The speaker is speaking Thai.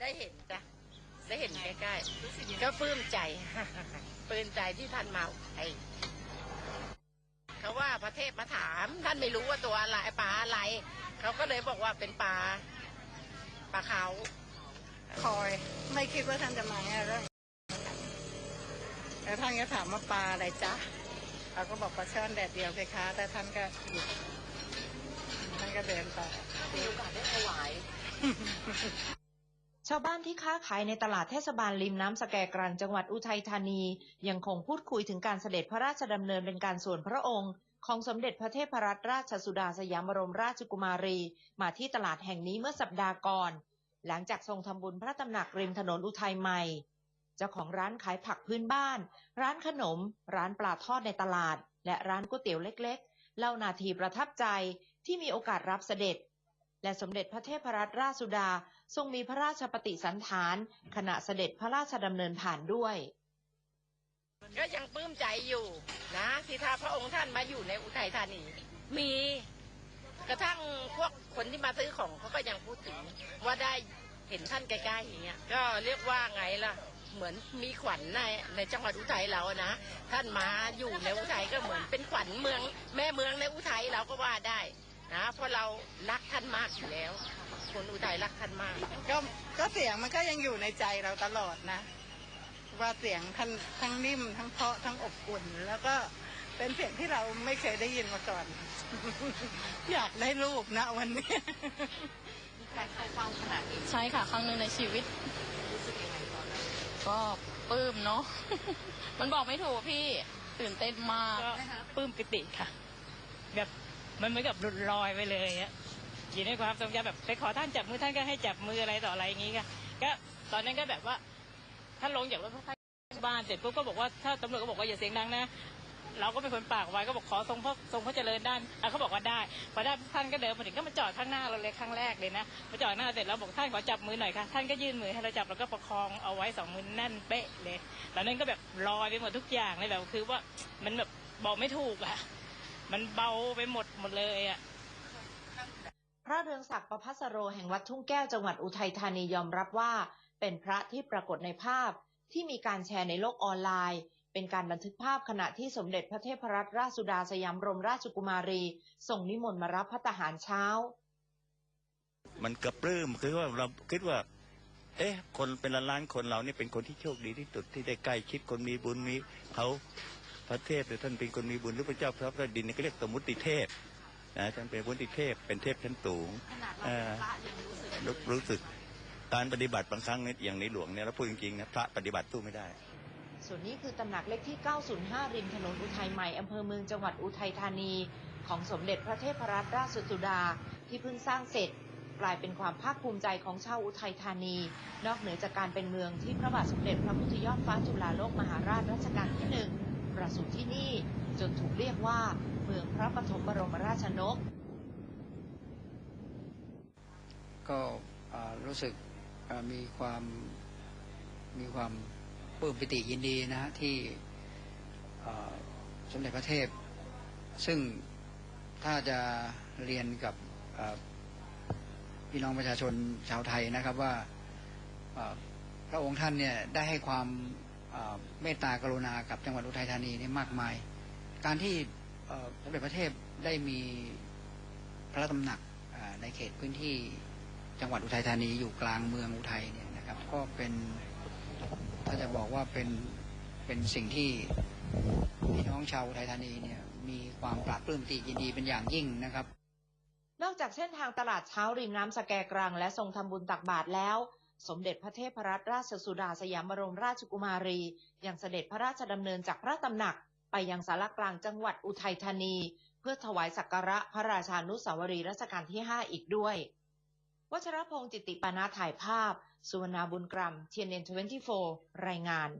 ได้เห็นจ้ะได้เห็นใกล้ๆก็ปลื้มใจปลื้มใจที่ท่านมาไอเขาว่าพระเทพมาถามท่านไม่รู้ว่าตัวอะไรปลาอะไรเขาก็เลยบอกว่าเป็นปลาปลาเขาคอย ไม่คิดว่าท่านจะมาเนี่ยเรื่องแล้วท่านก็ถามว่าปลาอะไรจ๊ะเราก็บอกปลาช่อนแดดเดียวเพคะแต่ท่านก็หยุดท่านก็เดินไปมีโอกาสได้ถวาย ชาวบ้านที่ค้าขายในตลาดเทศบาลริมน้ำสแกกรังจังหวัดอุทัยธานี ยังคงพูดคุยถึงการเสด็จพระราชดำเนินเป็นการส่วนพระองค์ ของสมเด็จพระเทพรัตนราชสุดาสยามบรมราชกุมารี มาที่ตลาดแห่งนี้เมื่อสัปดาห์ก่อน หลังจากทรงทำบุญพระตำหนักริมถนนอุทัยใหม่ เจ้าของร้านขายผักพื้นบ้าน ร้านขนม ร้านปลาทอดในตลาด และร้านก๋วยเตี๋ยวเล็ก ๆ เล่านาทีประทับใจที่มีโอกาสรับเสด็จ และสมเด็จพระเทพรัตนราชสุดาทรงมีพระราชปฏิสันฐานขณะเสด็จพระราชดำเนินผ่านด้วย ก็ยังปลื้มใจอยู่นะที่ถ้าพระองค์ท่านมาอยู่ในอุทัยธานี มีกระทั่งพวกคนที่มาซื้อของเขาก็ยังพูดถึงว่าได้เห็นท่านใกล้ๆอย่างเงี้ยก็เรียกว่าไงล่ะ เหมือนมีขวัญในในจังหวัดอุทัยเรานะท่านมาอยู่ในอุทัยก็เหมือนเป็นขวัญเมือง แม่เมืองในอุทัยเราก็ว่าได้ นะเพราะเรารักท่านมากอยู่แล้ว คนอุทัยรักท่านมาก ก็ก็เสียงมันก็ยังอยู่ในใจเราตลอดนะ ว่าเสียงท่านทั้งนิ่มทั้งเพราะทั้งอบอุ่น แล้วก็เป็นเสียงที่เราไม่เคยได้ยินมาก่อน อยากได้ลูกนะวันนี้ใช่ค่ะ ครั้งหนึ่งในชีวิตก็ปลื้มเนาะ มันบอกไม่ถูกพี่ตื่นเต้นมากก็ปลื้มปิติค่ะ แบบ มันเหมือนกับหลุดลอยไปเลยอะอยู่ในความทรงจำแบบไปขอท่านจับมือท่านก็ให้จับมืออะไรต่ออะไรอย่างงี้ค่ะก็ตอนนั้นก็แบบว่าท่านลงจากรถพระบ้านเสร็จปุ๊บก็บอกว่าถ้าตำรวจก็บอกว่าอย่าเสียงดังนะเราก็เป็นคนปากไว้ก็บอกขอทรงพระทรงพระเจริญด้านเขาบอกว่าได้พอได้ท่านก็เดินมาถึงก็มาจอดข้างหน้าเราเลยครั้งแรกเลยนะมาจอดหน้าเสร็จแล้วบอกท่านขอจับมือหน่อยค่ะท่านก็ยื่นมือให้เราจับแล้วก็ประคองเอาไว้สองมือแน่นเป๊ะเลยตอนนั้นก็แบบลอยไปหมดทุกอย่างเลยแบบคือว่ามันแบบบอกไม่ถูกอะ มันเบาไปหมดหมดเลยอะพระเรืองศักดิ์ประพัสโรแห่งวัดทุ่งแก้วจังหวัดอุทัยธานียอมรับว่า เป็นพระที่ปรากฏในภาพที่มีการแชร์ในโลกออนไลน์ เป็นการบันทึกภาพขณะที่สมเด็จพระเทพรัตนราชสุดาสยามบรมราชกุมารีส่งนิมนต์มารับพระทหารเช้า มันกระปลื้มคือว่าเราคิดว่า เอ๊ะ คนเป็นล้านล้านๆคนเรานี่เป็นคนที่โชคดีที่สุดที่ได้ใกล้ชิดคนมีบุญมีเขา พระเทพหรือท่านเป็นคนมีบุญหรือพระเจ้าพระพระดินนี่ก็เรียกสมมุติเทพนะท่านเป็นสมมุติเทพเป็นเทพชั้นสูงเอ่อรู้รู้สึกการปฏิบัติบางครั้งเนี่ยอย่างในหลวงเนี่ยเราพูดจริงๆนะพระปฏิบัติสู้ไม่ได้ ส่วนนี้คือตำหนักเลขที่ 905 ริมถนนอุทัยใหม่อำเภอเมืองจังหวัดอุทัยธานี ของสมเด็จพระเทพรัตนราชสุดาที่เพิ่งสร้างเสร็จกลายเป็นความภาคภูมิใจของชาวอุทัยธานี นอกเหนือจากการเป็นเมืองที่พระบาทสมเด็จพระพุทธยอดฟ้าจุฬาโลกมหาราชรัชกาลที่หนึ่ง ประสูติที่นี่ จนถูกเรียกว่า เมืองพระปฐมบรมราชนก ก็รู้สึกมีความมีความปลื้มปิติยินดีนะฮะที่สมเด็จพระเทพ ซึ่งถ้าจะเรียนกับพี่น้องประชาชนชาวไทยนะครับว่าพระองค์ท่านเนี่ยได้ให้ความ เมตตากรุณากับจังหวัดอุทัยธานีนี่มากมาย การที่เอ่อสมเด็จพระเทพได้มีพระตำหนักในเขตพื้นที่จังหวัดอุทัยธานีอยู่กลางเมืองอุทัยเนี่ยนะครับ ก็เป็นถ้าจะบอกว่าเป็นเป็นสิ่งที่พี่น้องชาวอุทัยธานีเนี่ยมีความปราบปลื้มติยินดีเป็นอย่างยิ่งนะครับ นอกจากเส้นทางตลาดเช้าริมน้ำสแกกรัง และทรงทำบุญตักบาตรแล้ว สมเด็จพระเทพรัตนราชสุดาสยามบรมราชกุมารี ยังเสด็จพระราชดำเนินจากพระตำหนัก ไปยังสารกลางจังหวัดอุทัยธานี เพื่อถวายสักการะพระราชานุสาวรีรัชกาลที่ 5 อีกด้วย วัชรพงศ์จิตติปานาถ่ายภาพ สุวรรณบุญกรัม TNN 24รายงาน